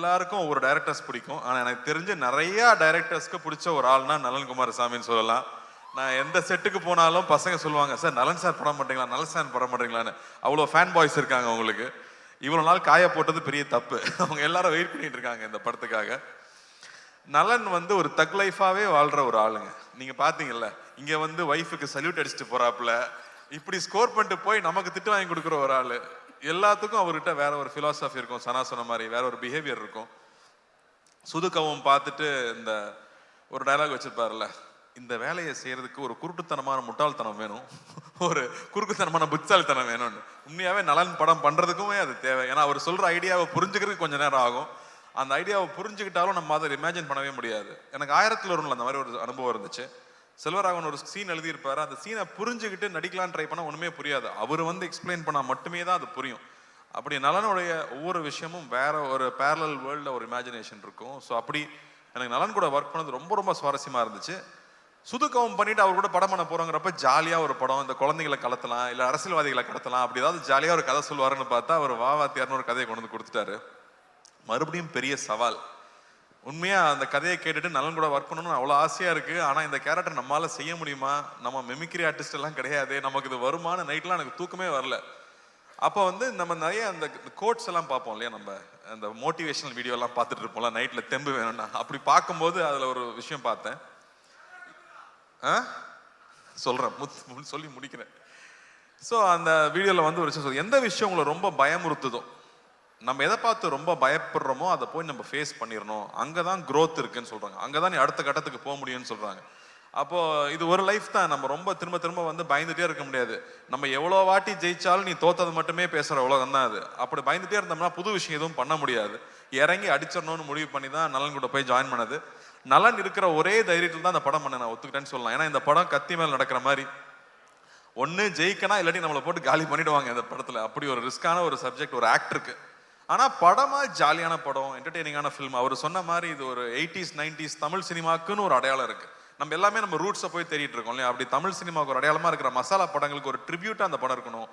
எல்லாருக்கும் ஒவ்வொரு டைரக்டர்ஸ் பிடிக்கும். ஆனால் எனக்கு தெரிஞ்ச நிறைய டைரக்டர்ஸ்க்கு பிடிச்ச ஒரு ஆள்னா நலன் குமாரசாமின்னு சொல்லலாம். நான் எந்த செட்டுக்கு போனாலும் பசங்க சொல்லுவாங்க சார் நலன் சார் படம் மாட்டீங்களா நலன் சார் படம் மாட்டீங்களான்னு அவ்வளோ ஃபேன் பாய்ஸ் இருக்காங்க உங்களுக்கு இவ்வளோ நாள் காய போட்டது பெரிய தப்பு. அவங்க எல்லாரும் வெயிட் பண்ணிட்டு இருக்காங்க இந்த படத்துக்காக. நலன் வந்து ஒரு தக் லைஃபாகவே வாழ்கிற ஒரு ஆளுங்க. நீங்க பார்த்தீங்கல்ல இங்கே வந்து ஒய்ஃபுக்கு சல்யூட் அடிச்சுட்டு போறாப்புல. இப்படி ஸ்கோர் பண்ணிட்டு போய் நமக்கு திட்டு வாங்கி கொடுக்குற ஒரு ஆள். எல்லாத்துக்கும் அவர்கிட்ட வேற ஒரு ஃபிலாசபி இருக்கும். சனா சொன்ன மாதிரி வேற ஒரு பிஹேவியர் இருக்கும். சுதுக்கவும் பார்த்துட்டு இந்த ஒரு டயலாக் வச்சிருப்பாருல்ல. இந்த வேலையை செய்யறதுக்கு ஒரு குருட்டுத்தனமான முட்டாள்தனம் வேணும். ஒரு குறுக்குத்தனமான புத்தாள்தனம் வேணும்னு. உண்மையாவே நலன் படம் பண்றதுக்குமே அது தேவை. ஏன்னா அவர் சொல்ற ஐடியாவை புரிஞ்சுக்கிறதுக்கு கொஞ்சம் நேரம் ஆகும். அந்த ஐடியாவை புரிஞ்சுக்கிட்டாலும் நம்ம அதை இமேஜின் பண்ணவே முடியாது. எனக்கு ஆயிரத்தில் வரும்ல அந்த மாதிரி ஒரு அனுபவம் இருந்துச்சு. செல்வராகவன் ஒரு சீன் எழுதியிருப்பாரு. அந்த சீனை புரிஞ்சுக்கிட்டு நடிக்கலாம்னு ட்ரை பண்ணால் ஒன்றுமே புரியாது. அவர் வந்து எக்ஸ்பிளைன் பண்ணால் மட்டுமே தான் அது புரியும். அப்படி நலனுடைய ஒவ்வொரு விஷயமும் வேற ஒரு பேரலல் வேர்ல்டில் ஒரு இமேஜினேஷன் இருக்கும். ஸோ அப்படி எனக்கு நலன் கூட ஒர்க் பண்ணது ரொம்ப ரொம்ப சுவாரஸ்யமாக இருந்துச்சு. சுதுக்கவும் பண்ணிட்டு அவர் கூட படம் பண்ண போறோங்கிறப்ப ஜாலியாக ஒரு படம் இந்த குழந்தைகளை கலத்தலாம் இல்லை அரசியல்வாதிகளை கடத்தலாம் அப்படி ஏதாவது ஜாலியாக ஒரு கதை சொல்லுவாருன்னு பார்த்தா அவர் வாவாத்தியார்னு ஒரு கதையை கொண்டு வந்து கொடுத்துட்டாரு. மறுபடியும் பெரிய சவால். உண்மையா அந்த கதையை கேட்டுட்டு நலன் கூட ஒர்க் பண்ணணும்னு அவ்வளோ ஆசையா இருக்கு. ஆனா இந்த கேரக்டர் நம்மளால செய்ய முடியுமா? நம்ம மெமிக்ரி ஆர்டிஸ்ட் எல்லாம் கிடையாது. நமக்கு இது வருமான நைட்லாம் எனக்கு தூக்கமே வரல. அப்போ வந்து நம்ம நிறைய அந்த கோட்ஸ் எல்லாம் பார்ப்போம் இல்லையா நம்ம? அந்த மோட்டிவேஷனல் வீடியோ எல்லாம் பார்த்துட்டு இருப்போம்ல நைட்ல தெம்பு வேணும்னா. அப்படி பார்க்கும்போது அதுல ஒரு விஷயம் பார்த்தேன். ஆ? சொல்றேன். முத்- மு- சொல்லி முடிக்கிறேன். ஸோ அந்த வீடியோவில் வந்து ஒரு விஷயம் எந்த விஷயம் உங்களை ரொம்ப பயமுறுத்துதோ? நம்ம எதை பார்த்து ரொம்ப பயப்படுறோமோ அதை போய் நம்ம ஃபேஸ் பண்ணிடணும். அங்கே தான் க்ரோத் இருக்குன்னு சொல்கிறாங்க அங்கே தான் நீ அடுத்த கட்டத்துக்கு போக முடியும்னு சொல்கிறாங்க அப்போது இது ஒரு லைஃப் தான். நம்ம ரொம்ப திரும்ப திரும்ப வந்து பயந்துகிட்டே இருக்க முடியாது. நம்ம எவ்வளோ வாட்டி ஜெயித்தாலும் நீ தோத்தது மட்டுமே பேசுகிற உலகம் தான் அது. அப்படி பயந்துட்டே இருந்தோம்னா புது விஷயம் எதுவும் பண்ண முடியாது. இறங்கி அடிச்சிடணும்னு முடிவு பண்ணி தான் நலன் கூட போய் ஜாயின் பண்ணது. நலன் இருக்கிற ஒரே தைரியத்தில் தான் அந்த படம் பண்ண நான் ஒத்துக்கிட்டேன்னு சொல்லலாம். ஏன்னா இந்த படம் கத்தி மேல் நடக்கிற மாதிரி. ஒன்று ஜெயிக்கனா இல்லாட்டி நம்மளை போட்டு காலி பண்ணிடுவாங்க இந்த படத்தில். அப்படி ஒரு ரிஸ்கான ஒரு சப்ஜெக்ட் ஒரு ஆக்டருக்கு ஆனால் படமா ஜாலியான படம் என்டர்டெய்னிங்கான ஃபிலிம் அவர் சொன்ன மாதிரி இது ஒரு எயிட்டிஸ் நைன்டிஸ் தமிழ் சினிமாக்குன்னு ஒரு அடையாளம் இருக்கு. நம்ம எல்லாமே நம்ம ரூட்ஸை போய் தேடிட்டு இருக்கோம் இல்லையா? அப்படி தமிழ் சினிமாவுக்கு ஒரு அடையாளமாக இருக்கிற மசாலா படங்களுக்கு ஒரு ட்ரிபியூட்டாக அந்த படம் இருக்கணும்.